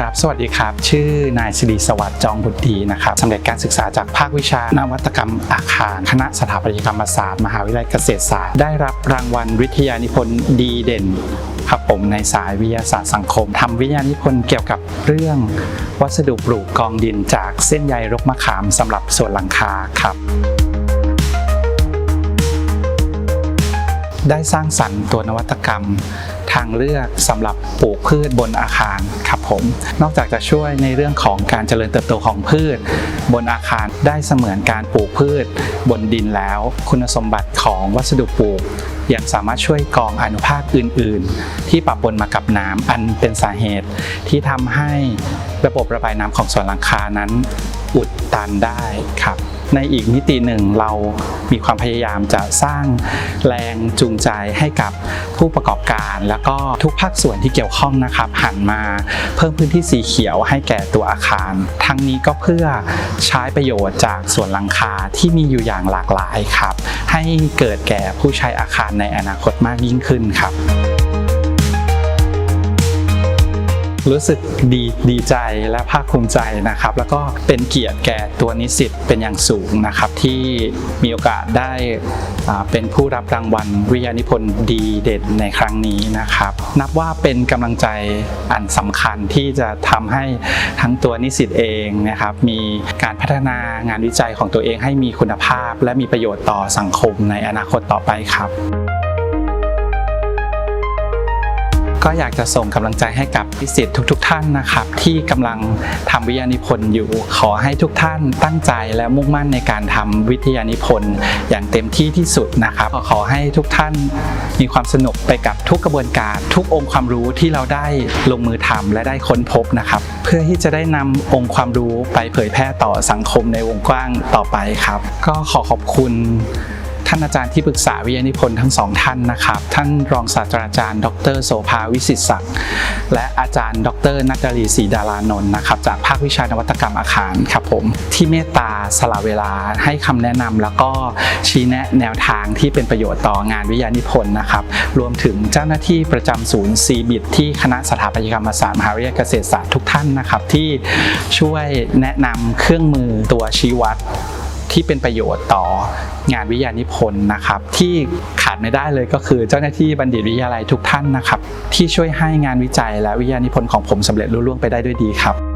ครับ สวัสดีครับ ชื่อนายสิริสวัสดิ์จองบุตรดีนะครับสำเร็จการศึกษาจากภาควิชานวัตกรรมอาคาร คณะสถาปัตยกรรมศาสตร์ มหาวิทยาลัยเกษตรศาสตร์ ได้รับรางวัลวิทยานิพนธ์ดีเด่นครับผมในสายวิทยาศาสตร์สังคมทำวิทยานิพนธ์เกี่ยวกับเรื่องวัสดุปลูกกองดินจากเส้นใยรกมะขามสำหรับส่วนหลังคาครับได้สร้างสรรค์ตัวนวัตกรรม ทางเลือกสำหรับปลูกพืชบนอาคารครับผม นอกจากจะช่วยในเรื่องของการเจริญเติบโตของพืช บนอาคารได้เสมือนการปลูกพืช บนดินแล้ว คุณสมบัติของวัสดุปลูกยังสามารถช่วยกรองอนุภาคอื่น ๆ ที่ปะปนมากับน้ำอันเป็นสาเหตุ ที่ทำให้ระบบระบายน้ำของส่วนหลังคานั้นอุดตันได้ครับ ในอีกมิติหนึ่งเรามีความพยายามจะสร้างแรงจูงใจให้กับผู้ประกอบการ แล้วก็ทุกภาคส่วนที่เกี่ยวข้องนะครับ หันมาเพิ่มพื้นที่สีเขียวให้แก่ตัวอาคาร ทั้งนี้ก็เพื่อใช้ประโยชน์จากส่วนหลังคาที่มีอยู่อย่างหลากหลายครับ ให้เกิดแก่ผู้ใช้อาคารในอนาคตมากยิ่งขึ้นครับ รู้สึกดีดีใจและภาคภูมิใจนะครับ แล้วก็เป็นเกียรติแก่ตัวนิสิตเป็นอย่างสูงนะครับ ที่มีโอกาสได้เป็นผู้รับรางวัลวิทยานิพนธ์ดีเด่นในครั้งนี้นะครับ นับว่าเป็นกำลังใจอันสำคัญที่จะทำให้ทั้งตัวนิสิตเองนะครับมีการพัฒนางานวิจัยของตัวเองให้มีคุณภาพ และมีประโยชน์ต่อสังคมในอนาคตต่อไปครับ ก็อยากจะส่งกำลังใจให้กับนิสิตทุก ๆ ท่านนะครับ ที่กำลังทำวิทยานิพนธ์อยู่ ขอให้ทุกท่านตั้งใจและมุ่งมั่นในการทำวิทยานิพนธ์อย่างเต็มที่ที่สุดนะครับ ขอให้ทุกท่านมีความสนุกไปกับทุกกระบวนการ ทุกองค์ความรู้ที่เราได้ลงมือทำและได้ค้นพบนะครับ เพื่อที่จะได้นำองค์ความรู้ไปเผยแพร่ต่อสังคมในวงกว้างต่อไปครับ ก็ขอขอบคุณ ท่านอาจารย์ที่ปรึกษาวิทยานิพนธ์ทั้งสองท่านนะครับ ท่านรองศาสตราจารย์ ดรโสภาวิสิตศักดิ์และอาจารย์ ดรนักรีศรีดารานนท์นะครับ จากภาควิชานวัตกรรมอาคารครับผมที่เมตตาสละเวลาให้คำแนะนำแล้วก็ชี้แนะแนวทางที่เป็นประโยชน์ต่องานวิทยานิพนธ์นะครับ รวมถึงเจ้าหน้าที่ประจำศูนย์ซีบิทที่คณะสถาปัตยกรรมศาสตร์มหาวิทยาลัยเกษตรศาสตร์ทุกท่านนะครับ ที่ช่วยแนะนำเครื่องมือตัวชี้วัด ที่เป็นประโยชน์ต่องานวิทยานิพนธ์นะครับ ที่ขาดไม่ได้เลยก็คือเจ้าหน้าที่บัณฑิตวิทยาลัยทุกท่านนะครับ ที่ช่วยให้งานวิจัยและวิทยานิพนธ์ของผมสำเร็จรุ่ร่วงไปได้ด้วยดีครับ